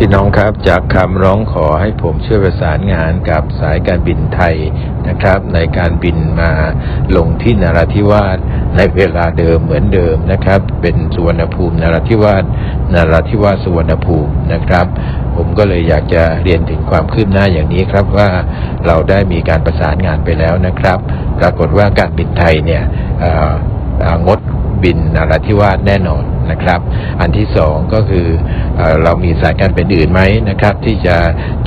พี่น้องครับจากคำร้องขอให้ผมช่วยประสานงานกับสายการบินไทยนะครับ ในการบินมาลงที่นราธิวาสในเวลาเดิมเหมือนเดิมนะครับ เป็นสุวรรณภูมินราธิวาสนราธิวาสสุวรรณภูมินะครับ ผมก็เลยอยากจะเรียนถึงความคืบหน้าอย่างนี้ครับว่าเราได้มีการประสานงานไปแล้วนะครับ ปรากฏว่าการบินไทยเนี่ยอ่อเอ่องด บินนราธิวาสแน่นอนนะครับ อันที่สองก็คือเอเรามีสายการบินอื่นไหมนะครับ ที่จะ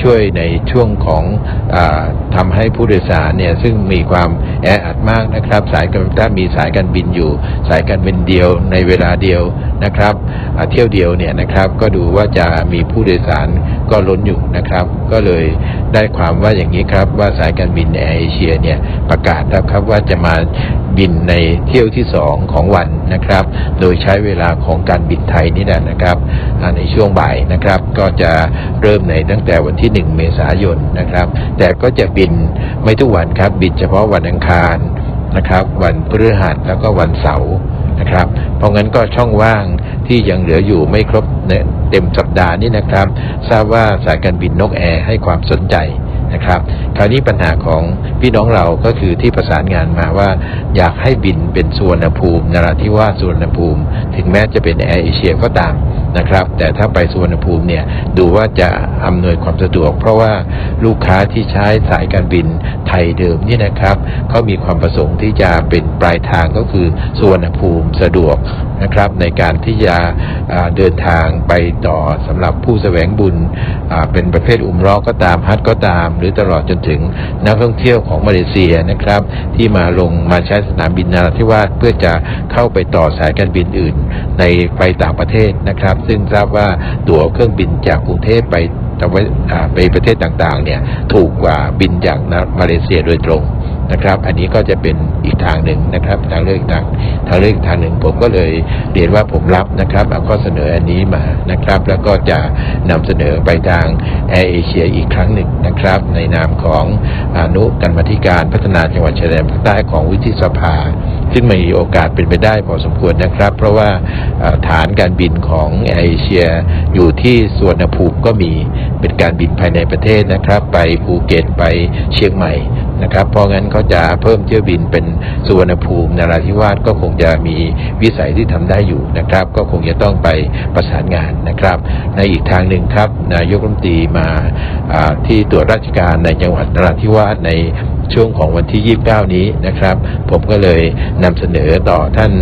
ช่วยในช่วงของอาทำให้ผู้โดยสารเนี่ยซึ่งมีความแออัดมากนะครับ สายการถ้ามีสายการบินอยู่ สายการบินเดียวในเวลาเดียวนะครับเที่ยวเดียวเนี่ยนะครับก็ดูว่าจะมีผู้โดยสารก็ล้นอยู่นะครับ ก็เลย ได้ความว่าอย่างนี้ครับ ว่าสายการบินแอร์เอเชียเนี่ยประกาศแล้วครับว่าจะมาบินในเที่ยวที่สองของวันนะครับ โดยใช้เวลาของการบินไทยนี่แหละนะครับ ในช่วงบ่ายนะครับ ก็จะเริ่มในตั้งแต่วันที่ 1 เมษายนนะครับ แต่ก็จะบินไม่ทุกวันครับ บินเฉพาะวันอังคารนะครับ วันพฤหัสแล้วก็วันเสาร์นะครับ เพราะงั้นก็ช่องว่าง ที่ยังเหลืออยู่ไม่ครบเต็มสัปดาห์นี้นะครับ ทราบว่าสายการบินนกแอร์ให้ความสนใจนะครับคราวนี้ปัญหาของพี่น้องเราก็คือที่ประสานงานมาว่า อยากให้บินเป็นสุวรรณภูมินราธิวาสสุวรรณภูมิ ถึงแม้จะเป็นแอร์เอเชียก็ตามนะครับ แต่ถ้าไปสุวรรณภูมิเนี่ยดูว่าจะอำนวยความสะดวก เพราะว่าลูกค้าที่ใช้สายการบินไทยเดิมนี่นะครับเขามีความประสงค์ที่จะเป็นปลายทางก็คือสุวรรณภูมิสะดวกนะครับ ในการที่จะเดินทางไปต่อสำหรับผู้แสวงบุญเป็นประเภทอุมร้อก็ตามฮัทก็ตาม หรือตลอดจนถึงนักท่องเที่ยวของมาเลเซียนะครับ ที่มาลงมาใช้สนามบินนาราธิวาสเพื่อจะเข้าไปต่อสายการบินอื่น ในไปต่างประเทศนะครับ ซึ่งทราบว่าตั๋วเครื่องบินจากกรุงเทพไปไปประเทศต่างๆเนี่ยถูกกว่าบินจากมาเลเซียโดยตรง นะครับ อันนี้ก็จะเป็นอีกทางหนึ่งนะครับ ทางเลือกอีกทางทางเลือกอีกทางหนึ่ง ผมก็เลยเรียนว่าผมรับนะครับเอาข้อเสนออันนี้มานะครับ แล้วก็จะนำเสนอไปทางแอร์เอเชียอีกครั้งหนึ่งนะครับ ในนามของอนุกรรมธิการพัฒนาจังหวัดชายแดนภาคใต้ของวุฒิสภาซึ่งมีโอกาสเป็นไปได้พอสมควรนะครับ เพราะว่าฐานการบินของแอร์เอเชียอยู่ที่สวนภูมิก็มีเป็นการบินภายในประเทศนะครับ ไปภูเก็ตไปเชียงใหม่ นะครับ เพราะงั้นเขาจะเพิ่มเที่ยวบินเป็นสุวรรณภูมินราธิวาสก็คงจะมีวิสัยที่ทำได้อยู่นะครับ ก็คงจะต้องไปประสานงานนะครับ ในอีกทางหนึ่งครับนายกรัฐมนตรีมาที่ตรวจราชการในจังหวัดนราธิวาสในช่วงของวันที่ 29 นี้นะครับ ผมก็เลยนำเสนอต่อท่าน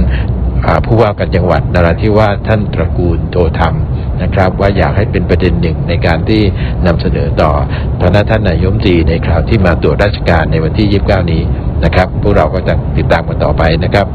ผู้ว่าการจังหวัดนราธิวาสท่านตระกูลโทธรรม นะครับ ว่าอยากให้เป็นประเด็นหนึ่งในการที่นำเสนอต่อพระท่านนายมตรีในคราวที่มาตรวจราชการในวันที่ 29 นี้นะครับ พวกเราก็จะติดตามกันต่อไปนะครับ